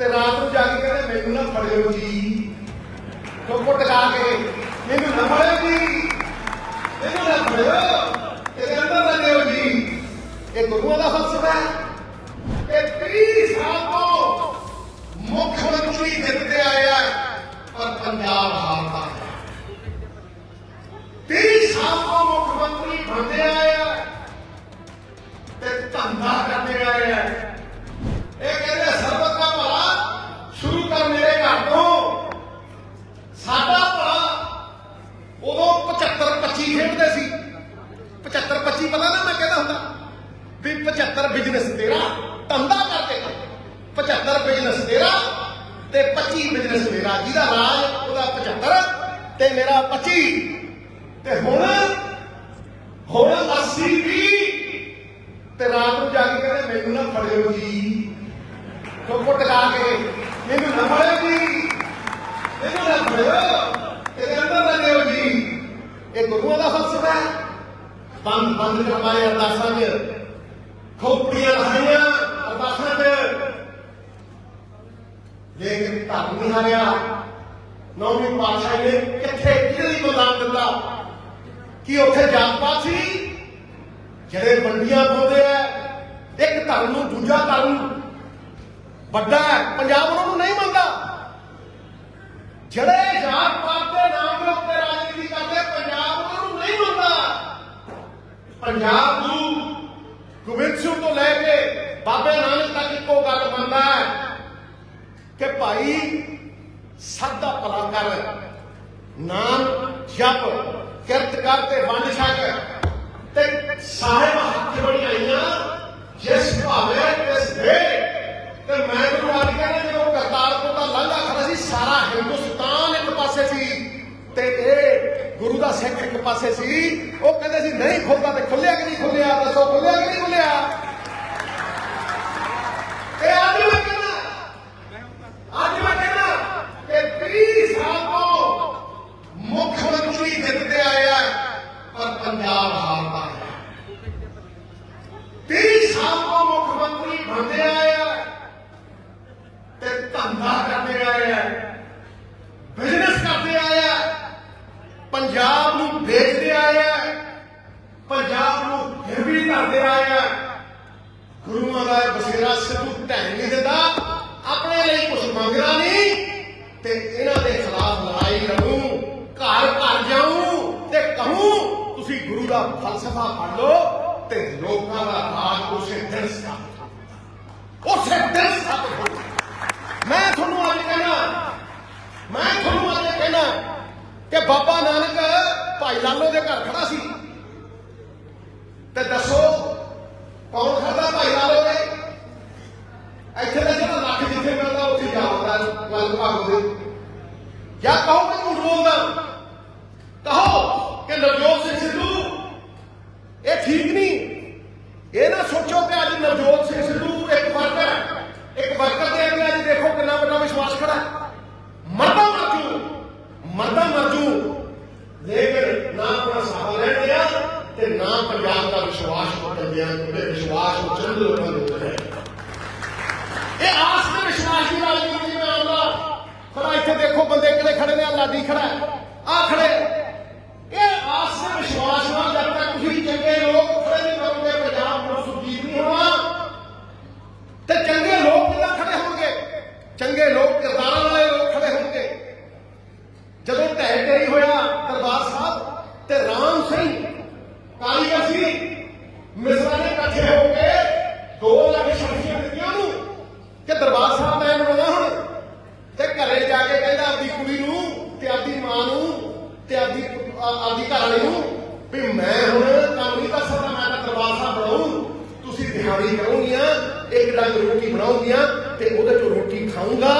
ਤੇ ਰਾਤ ਨੂੰ ਜਾ ਕੇ ਕਹਿੰਦੇ, ਮੈਨੂੰ ਨਾ ਫੜਿਓ ਜੀ। ਚੁੱਪ ਟਕਾ ਕੇ, ਮੈਨੂੰ ਨਾ ਫੜਿਓ ਜੀ। ਮੈਨੂੰ ਨਾ ਫੜਿਓ। ਤੇ ਅੰਦਰ ਨਾ ਲਿਓ ਜੀ। ਇਹ ਗੁਰੂਆਂ ਦਾ ਫਲਸਫਾ ਹੈ। ਇਹ 30 ਸਾਲ ਤੋਂ ਮੁੱਖ ਮੰਤਰੀ ਜਿੱਤਦੇ ਆਇਆ ਪਰ ਪੰਜਾਬ ਹਾਰਦਾ 75 ਬਿਜ਼ਨਸ ਤੇਰਾ, ਧੰਦਾ ਕਰਕੇ 75 ਬਿਜ਼ਨਸ ਤੇਰਾ ਤੇ 25 ਬਿਜ਼ਨਸ ਮੇਰਾ ਜਿਹਦਾ ਰਾਜ, ਉਹਦਾ 75 ਤੇ ਮੇਰਾ 25 ਤੇ ਹੁਣ ਹੁਣ 80 ਵੀ ਤੇ ਰਾਤ ਨੂੰ ਜਾ ਕੇ ਕਹਿੰਦੇ, ਮੈਨੂੰ ਨਾ ਫੜਿਓ ਜੀ। ਚੁੱਪ ਟਕਾ ਕੇ? ਮੈਨੂੰ ਨਾ ਫੜਿਓ ਜੀ। ਮੈਨੂੰ ਨਾ ਫੜਿਓ। ਤੇ ਅੰਦਰ ਨਾ ਦਿਓ ਜੀ। ਇਹ ਗੁਰੂਆਂ ਦਾ ਫਲਸਫਾ ਹੈ। ਬੰਦ ਬੰਦ ਕਰਵਾਏ ਅਰਦਾਸਾਂ 'ਚ। ਖੋਪੜੀਆਂ ਲਾਈਆਂ ਅਰਦਾਸਾਂ 'ਚ ਲੇਕਿਨ ਧਰਮ ਨਹੀਂ ਹਾਰਿਆ। ਨੌਵੀਂ ਪਾਤਸ਼ਾਹ ਨੇ ਕਿੱਥੇ ਕਿਹਦੇ ਲਈ ਦਿੱਤਾ? ਕਿ ਉੱਥੇ ਜਾਤ ਪਾਤ ਸੀ? ਜਿਹੜੇ ਵੰਡੀਆਂ ਪਾਉਂਦੇ ਆ, ਇੱਕ ਧਰਮ ਨੂੰ ਦੂਜਾ ਧਰਮ। ਵੱਡਾ ਹੈ, ਪੰਜਾਬ ਉਹਨਾਂ ਨੂੰ ਨਹੀਂ ਮੰਨਦਾ। ਜਿਹੜੇ ਜਾਤ ਪਾਤ ਦੇ ਨਾਮ ਦੇ ਉੱਤੇ ਰਾਜਨੀਤੀ ਕਰਦੇ, ਪੰਜਾਬ ਉਹਨਾਂ ਨੂੰ ਨਹੀਂ ਮੰਨਦਾ। ਪੰਜਾਬ ਨੂੰ ਗੋਬਿੰਦ ਸਿੰਘ ਤੋਂ ਲੈ ਕੇ ਬਾਬੇ ਨਾਨਕ ਤੱਕ ਇੱਕੋ ਗੱਲ ਮੰਨਦਾ ਹੈ ਕਿ ਭਾਈ, ਸਭ ਭਲਾ ਕਰ। ਨਾਮ ਜਪ, ਕਿਰਤ ਕਰ ਤੇ ਵੰਡ ਛਕ। ਤੇ ਸਾਹਿਬ ਹੱਥ ਬਣਾਈਆਂ ਜਿਸ ਭਾਵੇਂ ਤਿਸ ਦੇ ਤੇ ਮੈਂ ਤੁਹਾਨੂੰ ਅੱਜ ਕਹਿੰਦਾ ਜਦੋਂ ਕਰਤਾਰਪੁਰ ਦਾ ਲਾਂਘਾ ਖੜਾ ਸੀ, ਸਾਰਾ ਹਿੰਦੁਸਤਾਨ ਇੱਕ ਪਾਸੇ ਸੀ ਤੇ ਇਹ ਇੱਕ ਪਾਸੇ ਸੀ, ਉਹ ਕਹਿੰਦੇ ਸੀ, ਨਹੀਂ ਖੁੱਲਦਾ ਤੇ ਖੁੱਲਿਆ ਕਿ ਨਹੀਂ ਖੁੱਲਿਆ ਦੱਸੋ ਖੁੱਲਿਆ ਕਿ ਨਹੀਂ ਖੁੱਲਿਆ ਤੇ ਅੱਜ ਮੈਂ ਕਹਿੰਦਾ, ਅੱਜ ਮੈਂ ਕਹਿੰਦਾ ਕਿ 30 ਸਾਲ ਤੋਂ ਮੁੱਖ ਮੰਤਰੀ ਜਿੱਤਦੇ ਆਇਆ ਪਰ ਪੰਜਾਬ ਹਾਰਦਾ ਹੈ 30 ਸਾਲ ਤੋਂ ਮੁੱਖ ਮੰਤਰੀ ਬਣਦੇ ਆਇਆ ਤੇ ਧੰਦਾ ਕਰਦੇ ਆਇਆ ਬਿਜ਼ਨਸ ਕਰਦੇ ਆਇਆ ਪੰਜਾਬ ਨੂੰ ਵੇਚਦੇ ਆਇਆ ਪੰਜਾਬ ਨੂੰ ਹਿਰਵੀ ਧਰਦੇ ਗੁਰੂਆਂ ਦਾ ਬਸੇਰਾ ਸਿੱਧੂ ਢਹਿ ਨਹੀਂ ਦਿੰਦਾ, ਆਪਣੇ ਲਈ ਕੁਝ ਮੰਗਦਾ ਨਹੀਂ। ਤੇ ਇਹਨਾਂ ਦੇ ਖਿਲਾਫ ਲੜਾਈ ਲੜੂ, ਘਰ ਘਰ ਜਾਊਂ ਤੇ ਕਹੂੰ, ਤੁਸੀਂ ਗੁਰੂ ਦਾ ਫਲਸਫਾ ਪੜ੍ਹ ਲਓ ਤੇ ਲੋਕਾਂ ਦਾ ਰਾਜ ਉਸੇ ਦਿਨ ਸਥਾਪਿਤ ਉਸੇ ਦਿਨ ਸਥਾਪਿਤ ਮੈਂ ਤੁਹਾਨੂੰ ਅੱਜ ਕਹਿਣਾ, ਮੈਂ ਤੁਹਾਨੂੰ ਅੱਜ ਕਹਿਣਾ ਕਿ ਬਾਬਾ ਨਾਨਕ ਭਾਈ ਲਾਲੋ ਦੇ ਘਰ ਖੜਾ ਸੀ ਤੇ ਦੱਸੋ ਕੌਣ ਖੜਾ ਭਾਈ ਲਾਲੋ ਦੇ ਇੱਥੇ ਦਾ ਜਿਹੜਾ ਲੱਖ ਜਿੱਥੇ ਮਿਲਦਾ ਉੱਥੇ ਜਾਵਦਾ ਗੱਲ ਭਾਗੋ ਦੇ ਜਾਂ ਕਹੋ ਕਿ ਝੂਠ ਬੋਲਦਾ ਕਹੋ ਕਿ ਨਵਜੋਤ ਸਿੰਘ ਸਿੱਧੂ, ਇਹ ਠੀਕ ਨਹੀਂ। ਇਹ ਨਾ ਸੋਚੋ ਕਿ ਅੱਜ ਨਵਜੋਤ ਸਿੰਘ ਸਿੱਧੂ ਇੱਕ ਵਰਕਰ ਹੈ। ਇੱਕ ਵਰਕਰ ਦੇ ਅੱਗੇ ਅੱਜ ਦੇਖੋ ਕਿੰਨਾ ਵੱਡਾ ਵਿਸ਼ਵਾਸ ਖੜਾ ਹੈ। ਮਰਦਾ ਮਰਜੂ ਮਰਦਾ ਮਰਜੂ। ਲੇਕਿਨ ਨਾ ਆਪਣਾ ਸਾਹ ਲੈਣ ਦਿਆ ਤੇ ਨਾ ਪੰਜਾਬ ਦਾ ਵਿਸ਼ਵਾਸ ਟੁੱਟਣ ਦਿਆ ਕਿਉਂਕਿ ਵਿਸ਼ਵਾਸ ਉਹ ਚੰਦ ਲੋਕਾਂ ਦੇ ਹੋਣਗੀਆਂ ਤੇ ਉਹਦੇ ਚੋਂ ਰੋਟੀ ਖਾਊਂਗਾ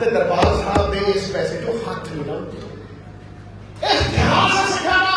ਤੇ ਦਰਬਾਰ ਸਾਹਿਬ ਦੇ ਇਸ ਪੈਸੇ ਤੋਂ ਹੱਥ ਨਹੀਂ ਲਾਉਂਗਾ ਇਹ ਇਤਿਹਾਸ ਸਿਖਾਣਾ